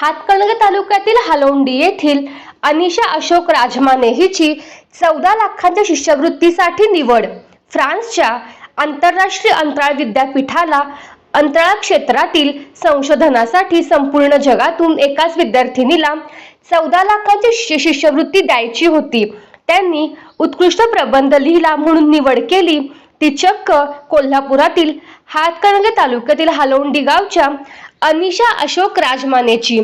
हातकणंगले तालुक्यातील हालोंडी येथील अनिशा अशोक राजमाने हिची चौदा लाखांच्या शिष्यवृत्तीसाठी निवड. फ्रान्सच्या आंतरराष्ट्रीय अंतराळ विद्यापीठाला अंतराळ क्षेत्रातील संशोधनासाठी संपूर्ण जगातून एकाच विद्यार्थिनीला चौदा लाखांची शि- शिष्यवृत्ती द्यायची होती. त्यांनी उत्कृष्ट प्रबंध लिहिला म्हणून निवड केली. ती चक्क कोल्हापुरातील हातकणंगे तालुक्यातील हालोंडी गावच्या अनिशा अशोक राजमानेची.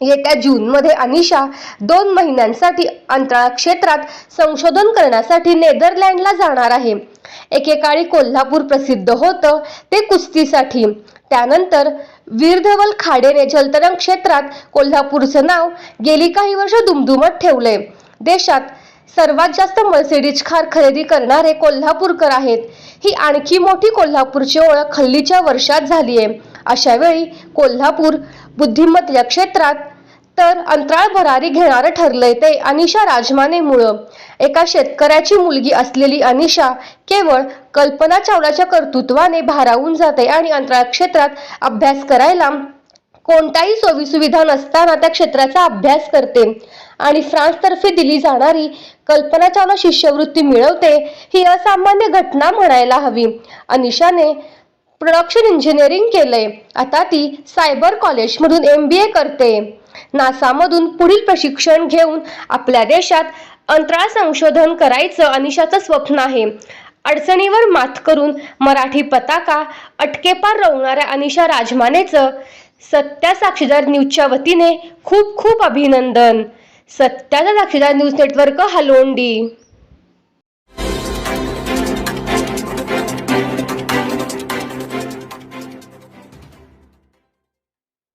येत्या जूनमध्ये अनिशा दोन महिन्यांसाठी अंतराळ क्षेत्रात संशोधन करण्यासाठी नेदरलँडला जाणार आहे. एकेकाळी कोल्हापूर प्रसिद्ध होतं ते कुस्तीसाठी. त्यानंतर वीरधवल खाडेने जलतरण क्षेत्रात कोल्हापूरचं नाव गेली काही वर्ष दुमदुमत ठेवलंय. देशात सर्वात जास्त मर्सिडीज कार खरेदी करणारे कोल्हापूरकर आहेत. ही आणखी मोठी कोल्हापूरची ओळख हल्लीच्या वर्षात झाली आहे अशा वेळी कोल्हापूर बुद्धिमत्ता क्षेत्रात तर अंतराळ भरारी घेणारं ठरलंय ते अनिशा राजमानेमुळं. एका शेतकऱ्याची मुलगी असलेली अनिशा केवळ कल्पना चावलाच्या कर्तृत्वाने भारावून जाते आणि अंतराळ क्षेत्रात अभ्यास करायला कोणत्याही सोयीसुविधा नसताना त्या क्षेत्राचा अभ्यास करते आणि फ्रान्सतर्फे दिली जाणारी कल्पना चावला शिष्यवृत्ती मिळवते ही असामान्य घटना म्हणायला हवी. अनिशाने प्रोडक्शन इंजिनिअरिंग केलंय. आता ती सायबर कॉलेजमधून एम बी ए करते. नासामधून पुढील प्रशिक्षण घेऊन आपल्या देशात अंतराळ संशोधन करायचं अनिशाचं स्वप्न आहे. अडचणीवर मात करून मराठी पताका अटकेपार रवणाऱ्या अनिशा राजमानेचं सत्या साक्षीदार न्यूजच्या वतीने खूप खूप अभिनंदन. सत्याचा साक्षीदार न्यूज नेटवर्क हलोंडी